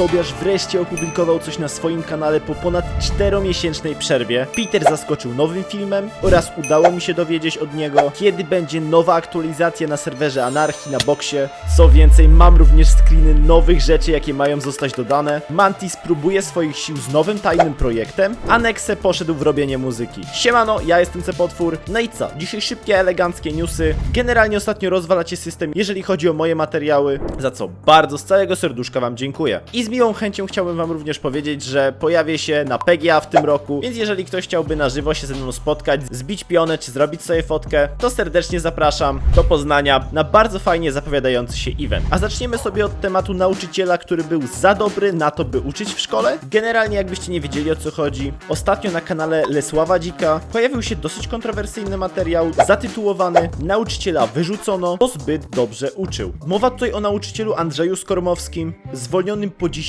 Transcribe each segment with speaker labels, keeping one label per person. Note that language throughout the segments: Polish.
Speaker 1: Tobiasz wreszcie opublikował coś na swoim kanale po ponad 4-miesięcznej przerwie. Peter zaskoczył nowym filmem oraz udało mi się dowiedzieć od niego, kiedy będzie nowa aktualizacja na serwerze Anarchii na boksie. Co więcej, mam również screeny nowych rzeczy, jakie mają zostać dodane. Mantis próbuje swoich sił z nowym tajnym projektem, a Nexe poszedł w robienie muzyki. Siemano, ja jestem Cepotwór. No i co? Dzisiaj szybkie, eleganckie newsy. Generalnie ostatnio rozwalacie system, jeżeli chodzi o moje materiały, za co bardzo z całego serduszka wam dziękuję. I miłą chęcią chciałbym wam również powiedzieć, że pojawię się na PGA w tym roku, więc jeżeli ktoś chciałby na żywo się ze mną spotkać, zbić pionę czy zrobić sobie fotkę, to serdecznie zapraszam do Poznania na bardzo fajnie zapowiadający się event. A zaczniemy sobie od tematu nauczyciela, który był za dobry na to, by uczyć w szkole. Generalnie jakbyście nie wiedzieli o co chodzi, ostatnio na kanale Lesława Dzika pojawił się dosyć kontrowersyjny materiał zatytułowany Nauczyciela wyrzucono, bo zbyt dobrze uczył. Mowa tutaj o nauczycielu Andrzeju Skormowskim, zwolnionym po 10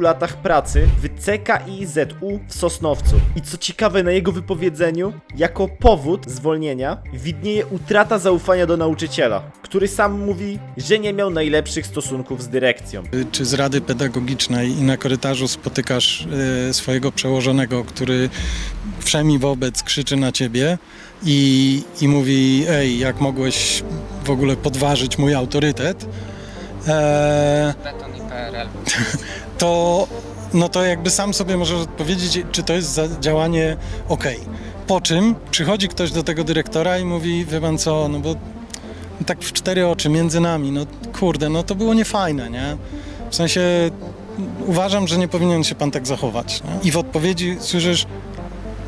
Speaker 1: latach pracy w CKIZU w Sosnowcu. I co ciekawe, na jego wypowiedzeniu, jako powód zwolnienia widnieje utrata zaufania do nauczyciela, który sam mówi, że nie miał najlepszych stosunków z dyrekcją.
Speaker 2: czy z rady pedagogicznej i na korytarzu spotykasz e, swojego przełożonego, który wszemi wobec krzyczy na ciebie i, i mówi, ej, jak mogłeś w ogóle podważyć mój autorytet, e,
Speaker 3: Beton i PRL.
Speaker 2: to, no to jakby sam sobie możesz odpowiedzieć, czy to jest za działanie ok. Po czym przychodzi ktoś do tego dyrektora i mówi, wie pan co, no bo tak w cztery oczy między nami, no kurde, no to było niefajne, nie? W sensie uważam, że nie powinien się pan tak zachować. Nie? I w odpowiedzi słyszysz,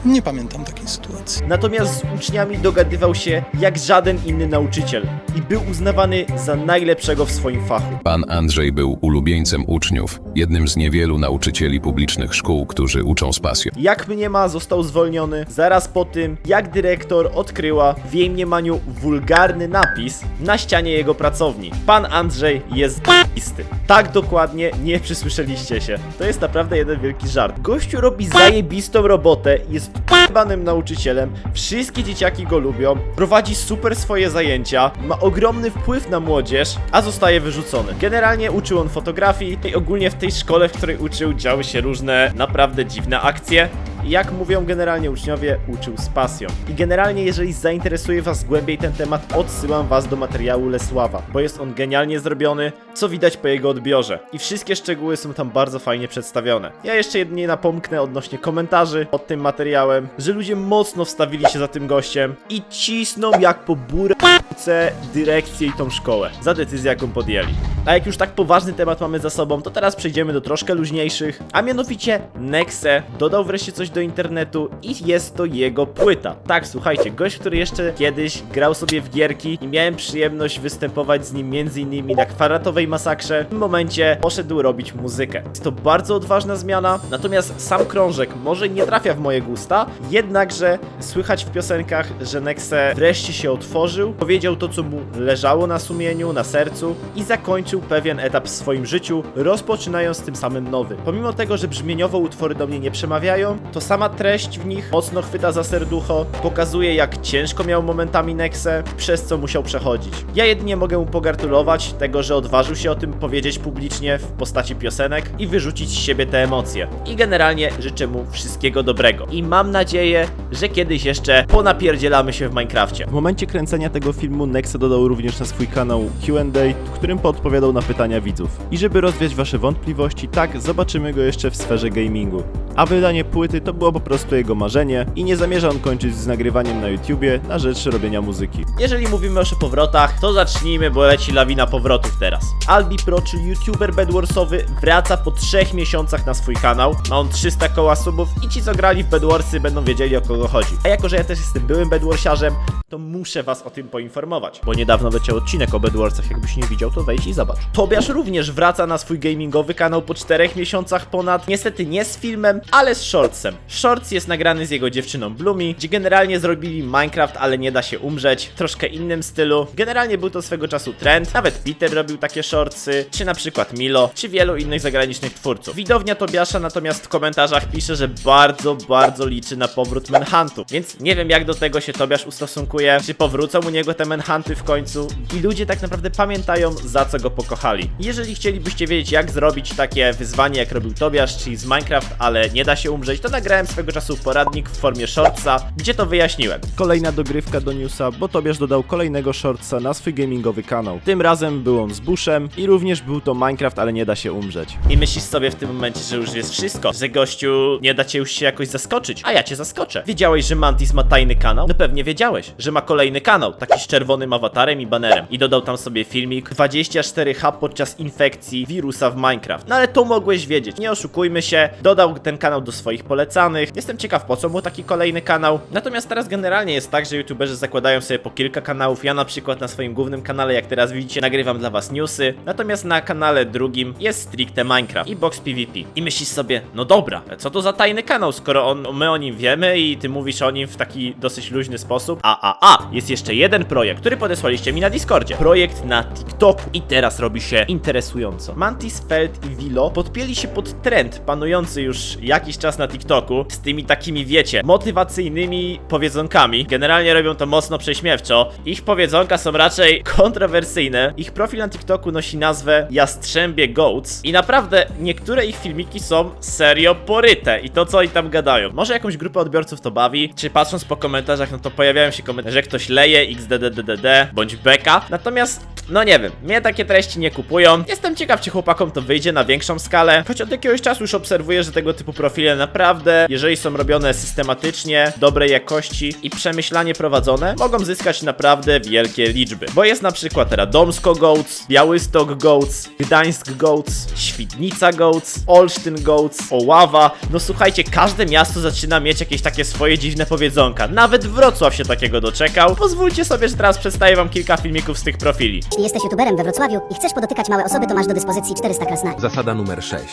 Speaker 2: nie pamiętam takiej sytuacji.
Speaker 1: Natomiast z uczniami dogadywał się jak żaden inny nauczyciel i był uznawany za najlepszego w swoim fachu.
Speaker 4: Pan Andrzej był ulubieńcem uczniów, jednym z niewielu nauczycieli publicznych szkół, którzy uczą z pasją.
Speaker 1: Jak mnie ma, został zwolniony zaraz po tym, jak dyrektor odkryła w jej mniemaniu wulgarny napis na ścianie jego pracowni. Pan Andrzej jest isty. Tak dokładnie nie przysłyszeliście się. To jest naprawdę jeden wielki żart. Gościu robi zajebistą robotę, jest banym nauczycielem, wszystkie dzieciaki go lubią, prowadzi super swoje zajęcia, ma ogromny wpływ na młodzież, a zostaje wyrzucony. Generalnie uczył on fotografii i ogólnie w tej szkole, w której uczył, działy się różne naprawdę dziwne akcje. Jak mówią generalnie uczniowie, uczył z pasją. I generalnie, jeżeli zainteresuje Was głębiej ten temat, odsyłam Was do materiału Lesława, bo jest on genialnie zrobiony, co widać po jego odbiorze. I wszystkie szczegóły są tam bardzo fajnie przedstawione. Ja jeszcze jedynie napomknę odnośnie komentarzy pod tym materiałem, że ludzie mocno wstawili się za tym gościem i cisną jak po burce dyrekcję i tą szkołę za decyzję, jaką podjęli. A jak już tak poważny temat mamy za sobą, to teraz przejdziemy do troszkę luźniejszych, a mianowicie Nexe dodał wreszcie coś do internetu i jest to jego płyta. Tak, słuchajcie, gość, który jeszcze kiedyś grał sobie w gierki i miałem przyjemność występować z nim m.in. na kwadratowej masakrze, w tym momencie poszedł robić muzykę. Jest to bardzo odważna zmiana, natomiast sam krążek może nie trafia w moje gusta, jednakże słychać w piosenkach, że Nexe wreszcie się otworzył, powiedział to, co mu leżało na sumieniu, na sercu i zakończył pewien etap w swoim życiu, rozpoczynając tym samym nowy. Pomimo tego, że brzmieniowo utwory do mnie nie przemawiają, to sama treść w nich mocno chwyta za serducho, pokazuje jak ciężko miał momentami Nexe, przez co musiał przechodzić. Ja jedynie mogę mu pogratulować tego, że odważył się o tym powiedzieć publicznie w postaci piosenek i wyrzucić z siebie te emocje. I generalnie życzę mu wszystkiego dobrego. I mam nadzieję, że kiedyś jeszcze ponapierdzielamy się w Minecrafcie. W momencie kręcenia tego filmu Nexe dodał również na swój kanał Q&A, w którym podpowiadał na pytania widzów. I żeby rozwiać wasze wątpliwości, tak, zobaczymy go jeszcze w sferze gamingu. A wydanie płyty to było po prostu jego marzenie i nie zamierza on kończyć z nagrywaniem na YouTubie na rzecz robienia muzyki. Jeżeli mówimy już o powrotach, to zacznijmy, bo leci lawina powrotów teraz. Albi Pro, czyli youtuber bedwarsowy, wraca po trzech miesiącach na swój kanał. Ma on 300 koła subów i ci co grali w bedwarsy będą wiedzieli o kogo chodzi. A jako, że ja też jestem byłym bedwarsiarzem, to muszę was o tym poinformować, bo niedawno leciał odcinek o bedwarsach, jakbyś nie widział, to wejdź i zobacz. Tobiasz również wraca na swój gamingowy kanał po czterech miesiącach ponad, niestety nie z filmem, ale z Shortsem. Shorts jest nagrany z jego dziewczyną Blumi, gdzie generalnie zrobili Minecraft, ale nie da się umrzeć, troszkę innym stylu. Generalnie był to swego czasu trend, nawet Peter robił takie shortsy, czy na przykład Milo, czy wielu innych zagranicznych twórców. Widownia Tobiasza natomiast w komentarzach pisze, że bardzo, bardzo liczy na powrót Manhuntu, więc nie wiem jak do tego się Tobiasz ustosunkuje, czy powrócą u niego te Manhunty w końcu i ludzie tak naprawdę pamiętają za co go pokochali. Jeżeli chcielibyście wiedzieć jak zrobić takie wyzwanie jak robił Tobiasz, czyli z Minecraft, ale nie da się umrzeć, to nagrałem swego czasu poradnik w formie shortsa, gdzie to wyjaśniłem. Kolejna dogrywka do newsa, bo Tobiasz dodał kolejnego shortsa na swój gamingowy kanał. Tym razem był on z Bushem i również był to Minecraft, ale nie da się umrzeć. I myślisz sobie w tym momencie, że już jest wszystko, że gościu nie da cię już się jakoś zaskoczyć, a ja cię zaskoczę. Wiedziałeś, że Mantis ma tajny kanał? No pewnie wiedziałeś, że ma kolejny kanał, taki z czerwonym awatarem i banerem. I dodał tam sobie filmik 24H podczas infekcji wirusa w Minecraft. No ale to mogłeś wiedzieć, nie oszukujmy się, dodał ten kanał do swoich polecanych. Jestem ciekaw po co mu taki kolejny kanał. Natomiast teraz generalnie jest tak, że youtuberzy zakładają sobie po kilka kanałów. Ja na przykład na swoim głównym kanale, jak teraz widzicie, nagrywam dla was newsy. Natomiast na kanale drugim jest stricte Minecraft i box PvP. I myślisz sobie, no dobra, co to za tajny kanał, skoro on, my o nim wiemy i ty mówisz o nim w taki dosyć luźny sposób. A, a, a, jest jeszcze jeden projekt, który podesłaliście mi na Discordzie. Projekt na TikToku. I teraz robi się interesująco. Mantis, Feld i Vilo podpięli się pod trend panujący już jakiś czas na TikToku z tymi takimi, wiecie, motywacyjnymi powiedzonkami. Generalnie robią to mocno prześmiewczo. Ich powiedzonka są raczej kontrowersyjne. Ich profil na TikToku nosi nazwę Jastrzębie Goats i naprawdę niektóre ich filmiki są serio poryte i to co oni tam gadają. Może jakąś grupę odbiorców to bawi, czy patrząc po komentarzach, no to pojawiają się komentarze, że ktoś leje xdddd bądź beka. Natomiast, no nie wiem, mnie takie treści nie kupują. Jestem ciekaw, czy chłopakom to wyjdzie na większą skalę, choć od jakiegoś czasu już obserwuję, że tego typu profile naprawdę, jeżeli są robione systematycznie, dobrej jakości i przemyślanie prowadzone, mogą zyskać naprawdę wielkie liczby. Bo jest na przykład Radomsko Goats, Białystok Goats, Gdańsk Goats, Świdnica Goats, Olsztyn Goats, Oława. No słuchajcie, każde miasto zaczyna mieć jakieś takie swoje dziwne powiedzonka. Nawet Wrocław się takiego doczekał. Pozwólcie sobie, że teraz przedstawię wam kilka filmików z tych profili.
Speaker 3: Jeśli jesteś youtuberem we Wrocławiu i chcesz podotykać małe osoby, to masz do dyspozycji 400 klas na
Speaker 5: Zasada numer 6.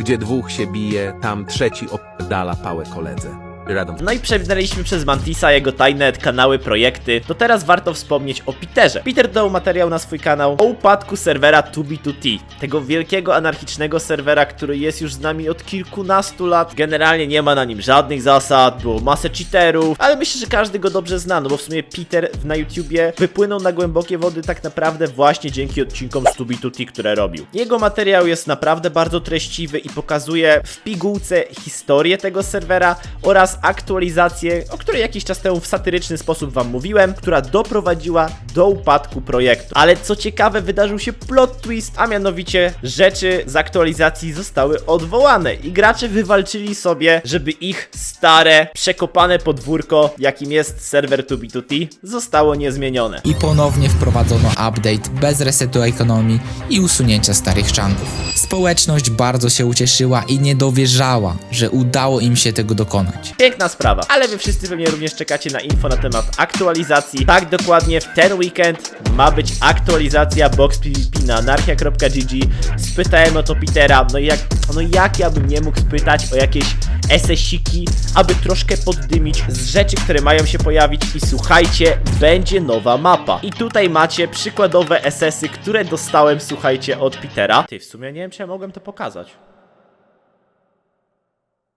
Speaker 5: Gdzie dwóch się bije, tam trzeci oddala pałę koledze.
Speaker 1: No i przewinęliśmy przez Mantisa jego tajne kanały, projekty. To teraz warto wspomnieć o Peterze. Peter dał materiał na swój kanał o upadku serwera 2B2T. Tego wielkiego anarchicznego serwera, który jest już z nami od kilkunastu lat. Generalnie nie ma na nim żadnych zasad, było masę cheaterów, ale myślę, że każdy go dobrze zna, no bo w sumie Peter na YouTubie wypłynął na głębokie wody tak naprawdę właśnie dzięki odcinkom z 2B2T, które robił. Jego materiał jest naprawdę bardzo treściwy i pokazuje w pigułce historię tego serwera oraz aktualizację, o której jakiś czas temu w satyryczny sposób wam mówiłem, która doprowadziła do upadku projektu. Ale co ciekawe, wydarzył się plot twist, a mianowicie rzeczy z aktualizacji zostały odwołane i gracze wywalczyli sobie, żeby ich stare, przekopane podwórko, jakim jest serwer 2B2T, zostało niezmienione.
Speaker 6: i ponownie wprowadzono update bez resetu ekonomii i usunięcia starych chantów. Społeczność bardzo się ucieszyła i nie dowierzała, że udało im się tego dokonać.
Speaker 1: Piękna sprawa, ale wy wszyscy pewnie również czekacie na info na temat aktualizacji. Tak dokładnie w ten weekend ma być aktualizacja box PvP na anarchia.gg. Spytałem o to Petera, no jak, no jak ja bym nie mógł spytać o jakieś SS-siki, aby troszkę poddymić z rzeczy, które mają się pojawić i słuchajcie, będzie nowa mapa. I tutaj macie przykładowe SS-y, które dostałem, słuchajcie, od Petera. Ty, w sumie nie wiem, czy ja mogłem to pokazać.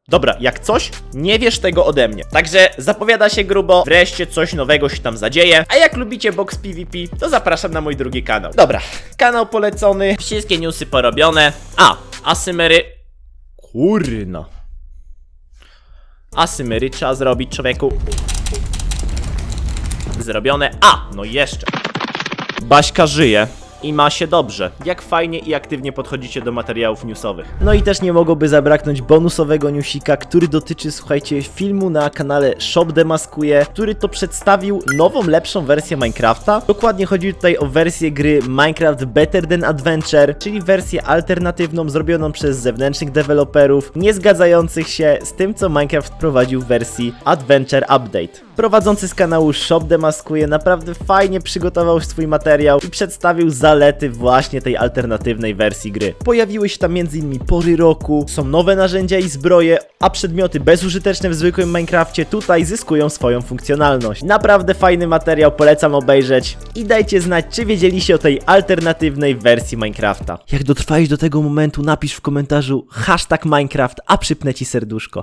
Speaker 1: Dobra, jak coś, nie wiesz tego ode mnie. Także zapowiada się grubo, wreszcie coś nowego się tam zadzieje. A jak lubicie box PvP, to zapraszam na mój drugi kanał. Dobra, kanał polecony, wszystkie newsy porobione. A, asymery. Kurna. Asymery trzeba zrobić, człowieku. Zrobione. A, no jeszcze. Baśka żyje. I ma się dobrze. Jak fajnie i aktywnie podchodzicie do materiałów newsowych. No i też nie mogłoby zabraknąć bonusowego newsika, który dotyczy, słuchajcie, filmu na kanale Shop Demaskuje, który to przedstawił nową, lepszą wersję Minecrafta. Dokładnie chodzi tutaj o wersję gry Minecraft Better Than Adventure, czyli wersję alternatywną zrobioną przez zewnętrznych deweloperów, nie zgadzających się z tym, co Minecraft wprowadził w wersji Adventure Update. Prowadzący z kanału Shop Demaskuje naprawdę fajnie przygotował swój materiał i przedstawił zarówno zalety właśnie tej alternatywnej wersji gry. Pojawiły się tam m.in. pory roku, są nowe narzędzia i zbroje, a przedmioty bezużyteczne w zwykłym Minecrafcie tutaj zyskują swoją funkcjonalność. Naprawdę fajny materiał, polecam obejrzeć i dajcie znać, czy wiedzieliście o tej alternatywnej wersji Minecrafta. Jak dotrwałeś do tego momentu, napisz w komentarzu hashtag Minecraft, a przypnę ci serduszko.